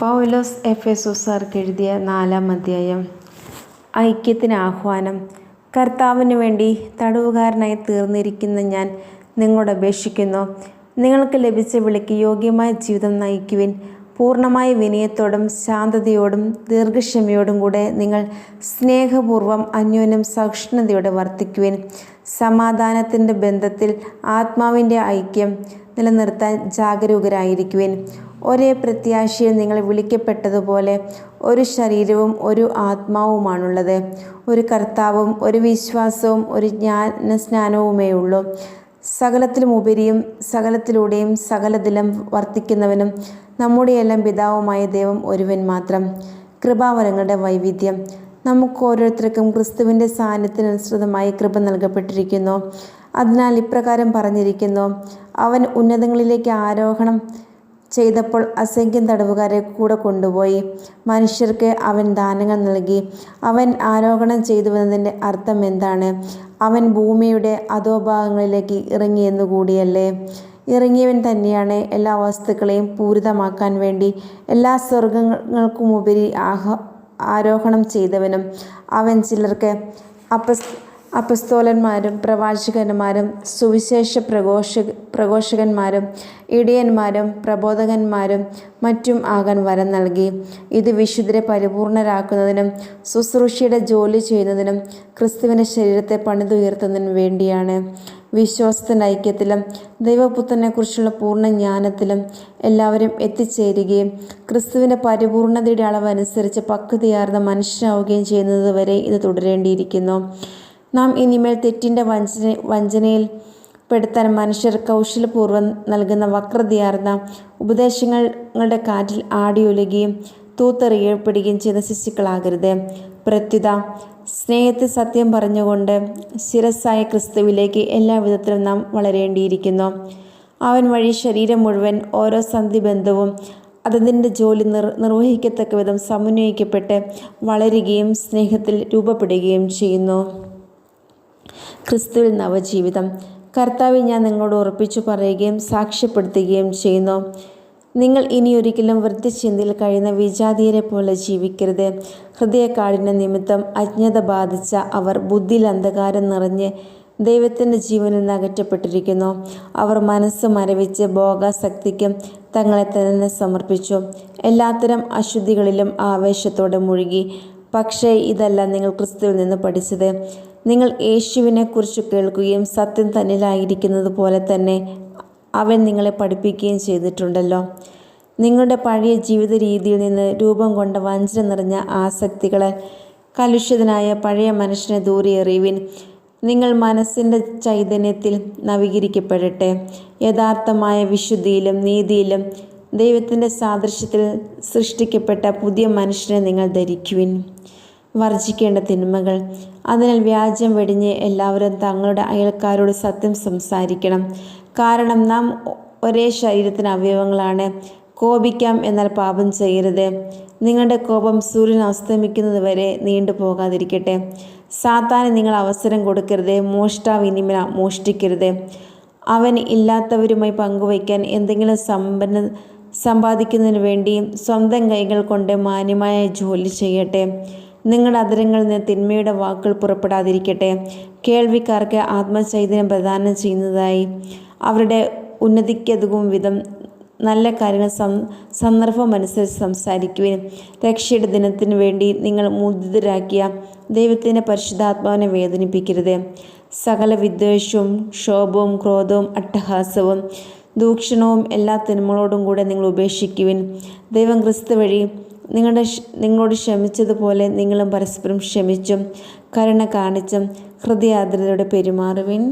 പൗലോസ് F എഫെസോസാർക്ക് എഴുതിയ നാലാം അധ്യായം. ഐക്യത്തിന് ആഹ്വാനം കർത്താവിന് വേണ്ടി തടവുകാരനായി തീർന്നിരിക്കുന്ന ഞാൻ നിങ്ങളോട് അപേക്ഷിക്കുന്നു. നിങ്ങൾക്ക് ലഭിച്ച വിളിക്ക് യോഗ്യമായ ജീവിതം നയിക്കുവിൻ. പൂർണമായ വിനയത്തോടും ശാന്തതയോടും ദീർഘക്ഷമയോടും കൂടെ നിങ്ങൾ സ്നേഹപൂർവം അന്യോന്യം സഹിഷ്ണുതയോടെ വർത്തിക്കുവിൻ. സമാധാനത്തിന്റെ ബന്ധത്തിൽ ആത്മാവിന്റെ ഐക്യം നിലനിർത്താൻ ജാഗരൂകരായിരിക്കുവിൻ. ഒരേ പ്രത്യാശയിൽ നിങ്ങൾ വിളിക്കപ്പെട്ടതുപോലെ ഒരു ശരീരവും ഒരു ആത്മാവുമാണുള്ളത്. ഒരു കർത്താവും ഒരു വിശ്വാസവും ഒരു ജ്ഞാന സ്നാനവുമേ ഉള്ളൂ. സകലത്തിലും ഉപരിയും സകലത്തിലൂടെയും സകലതിലും വർത്തിക്കുന്നവനും നമ്മുടെയെല്ലാം പിതാവുമായ ദൈവം ഒരുവൻ മാത്രം. കൃപാവരങ്ങളുടെ വൈവിധ്യം. നമുക്ക് ഓരോരുത്തർക്കും ക്രിസ്തുവിന്റെ സാന്നിധ്യത്തിനനുസൃതമായി കൃപ നൽകപ്പെട്ടിരിക്കുന്നു. അതിനാൽ ഇപ്രകാരം പറഞ്ഞിരിക്കുന്നു. അവൻ ഉന്നതങ്ങളിലേക്ക് ആരോഹണം ചെയ്തപ്പോൾ അസംഖ്യം തടവുകാരെ കൂടെ കൊണ്ടുപോയി. മനുഷ്യർക്ക് അവൻ ദാനങ്ങൾ നൽകി. അവൻ ആരോഹണം ചെയ്തുവെന്നതിന്റെ അർത്ഥം എന്താണ്? അവൻ ഭൂമിയുടെ അധോഭാഗങ്ങളിലേക്ക് ഇറങ്ങിയെന്നു കൂടിയല്ലേ? ഇറങ്ങിയവൻ തന്നെയാണ് എല്ലാ വസ്തുക്കളെയും പൂരിതമാക്കാൻ വേണ്ടി എല്ലാ സ്വർഗങ്ങൾക്കുമുപരി ആഹ ആരോഹണം ചെയ്തവനും. അവൻ ചിലർക്ക് അപസ് അപസ്തോലന്മാരും പ്രവാചകന്മാരും സുവിശേഷ പ്രഘോഷ പ്രഘോഷകന്മാരും ഇടിയന്മാരും പ്രബോധകന്മാരും മറ്റും ആകാൻ വരം നൽകി. ഇത് വിശുദ്ധരെ പരിപൂർണരാക്കുന്നതിനും ശുശ്രൂഷയുടെ ജോലി ചെയ്യുന്നതിനും ക്രിസ്തുവിന്റെ ശരീരത്തെ പണിതുയർത്തുന്നതിനും വേണ്ടിയാണ്. വിശ്വാസത്തിന്റെ ഐക്യത്തിലും ദൈവപുത്രനെക്കുറിച്ചുള്ള പൂർണ ജ്ഞാനത്തിലും എല്ലാവരും എത്തിച്ചേരുകയും ക്രിസ്തുവിന്റെ പരിപൂർണതയുടെ അളവനുസരിച്ച് പക്വതയാർന്ന മനുഷ്യനാവുകയും ചെയ്യുന്നത് വരെ ഇത് തുടരേണ്ടിയിരിക്കുന്നു. നാം ഇനിമേൽ തെറ്റിന്റെ വഞ്ചന വഞ്ചനയിൽ പെടുത്താൻ മനുഷ്യർ കൗശലപൂർവം നൽകുന്ന വക്രതയാർന്ന ഉപദേശങ്ങളുടെ കാറ്റിൽ ആടിയൊലുകയും തൂത്തെറിയപ്പെടുകയും ചെയ്യുന്ന ശിശുക്കളാകരുത് പ്രത്യുത സ്നേഹത്തിൽ സത്യം പറഞ്ഞുകൊണ്ട് ശിരസായ ക്രിസ്തുവിലേക്ക് എല്ലാ വിധത്തിലും നാം വളരേണ്ടിയിരിക്കുന്നു. അവൻ വഴി ശരീരം മുഴുവൻ ഓരോ സന്ധിബന്ധവും അതതിന്റെ ജോലി നിർ നിർവഹിക്കത്തക്ക വിധം സമന്വയിക്കപ്പെട്ട് വളരുകയും സ്നേഹത്തിൽ രൂപപ്പെടുകയും ചെയ്യുന്നു. ക്രിസ്തുവിൽ നവജീവിതം. കർത്താവ് ഞാൻ നിങ്ങളോട് ഉറപ്പിച്ചു പറയുകയും സാക്ഷ്യപ്പെടുത്തുകയും ചെയ്യുന്നു. നിങ്ങൾ ഇനി ഒരിക്കലും വൃത്തിചിന്തയിൽ കഴിയുന്ന വിജാതീയരെ പോലെ ജീവിക്കരുത്. ഹൃദയക്കാടിന്റെ നിമിത്തം അജ്ഞത ബാധിച്ച അവർ ബുദ്ധിയിൽ അന്ധകാരം നിറഞ്ഞ് ദൈവത്തിന്റെ ജീവനിൽ നിന്ന് അകറ്റപ്പെട്ടിരിക്കുന്നു. അവർ മനസ്സ് മരവിച്ച് ഭോഗാസക്തിക്കും തങ്ങളെ തന്നെ സമർപ്പിച്ചു. എല്ലാത്തരം അശുദ്ധികളിലും ആവേശത്തോടെ മുഴുകി. പക്ഷേ ഇതല്ല നിങ്ങൾ ക്രിസ്തുവിൽ നിന്ന് പഠിച്ചത്. നിങ്ങൾ യേശുവിനെക്കുറിച്ച് കേൾക്കുകയും സത്യം തന്നിലായിരിക്കുന്നത് പോലെ തന്നെ അവൻ നിങ്ങളെ പഠിപ്പിക്കുകയും ചെയ്തിട്ടുണ്ടല്ലോ. നിങ്ങളുടെ പഴയ ജീവിത രീതിയിൽ നിന്ന് രൂപം കൊണ്ട വഞ്ചന നിറഞ്ഞ ആസക്തികളെ കലുഷിതനായ പഴയ മനുഷ്യനെ ദൂരെ എറിയുവിൻ നിങ്ങൾ മനസ്സിന്റെ ചൈതന്യത്തിൽ നവീകരിക്കപ്പെടട്ടെ. യഥാർത്ഥമായ വിശുദ്ധിയിലും നീതിയിലും ദൈവത്തിന്റെ സാദൃശ്യത്തിൽ സൃഷ്ടിക്കപ്പെട്ട പുതിയ മനുഷ്യനെ നിങ്ങൾ ധരിക്കുവിൻ. വർജിക്കേണ്ട തിന്മകൾ. അതിനാൽ വ്യാജം വെടിഞ്ഞ് എല്ലാവരും തങ്ങളുടെ അയൽക്കാരോട് സത്യം സംസാരിക്കണം. കാരണം നാം ഒരേ ശരീരത്തിന് അവയവങ്ങളാണ്. കോപിക്കാം എന്നാൽ പാപം ചെയ്യരുത്. നിങ്ങളുടെ കോപം സൂര്യൻ അസ്തമിക്കുന്നത് വരെ നീണ്ടു പോകാതിരിക്കട്ടെ. സാത്താന് നിങ്ങൾ അവസരം കൊടുക്കരുത്. മോഷ്ടാവ് ഇനിമ മോഷ്ടിക്കരുത്. അവൻ ഇല്ലാത്തവരുമായി പങ്കുവയ്ക്കാൻ എന്തെങ്കിലും സമ്പന്ന സമ്പാദിക്കുന്നതിന് വേണ്ടി സ്വന്തം കൈകൾ കൊണ്ട് മാന്യമായ ജോലി ചെയ്യട്ടെ. നിങ്ങളുടെ അതിരങ്ങളിൽ നിന്ന് തിന്മയുടെ വാക്കുകൾ പുറപ്പെടാതിരിക്കട്ടെ. കേൾവിക്കാർക്ക് ആത്മചൈതന്യം പ്രദാനം ചെയ്യുന്നതായി. അവരുടെ ഉന്നതിക്കതുകും വിധം നല്ല കാര്യങ്ങൾ സം സന്ദർഭമനുസരിച്ച് സംസാരിക്കുവാൻ. രക്ഷയുടെ ദിനത്തിനു വേണ്ടി നിങ്ങൾ മുദിതരാക്കിയ ദൈവത്തിന്റെ പരിശുദ്ധാത്മാവിനെ വേദനിപ്പിക്കരുത്. സകല വിദ്വേഷവും ക്ഷോഭവും ക്രോധവും അട്ടഹാസവും ദൂഷണവും എല്ലാ തിന്മകളോടും കൂടെ നിങ്ങൾ ഉപേക്ഷിക്കുവിൻ. ദൈവം ക്രിസ്തു വഴി നിങ്ങളുടെ നിങ്ങളോട് ക്ഷമിച്ചതുപോലെ നിങ്ങളും പരസ്പരം ക്ഷമിച്ചും കരുണ കാണിച്ചും ഹൃദയാദ്രതയോടെ പെരുമാറുവിൻ.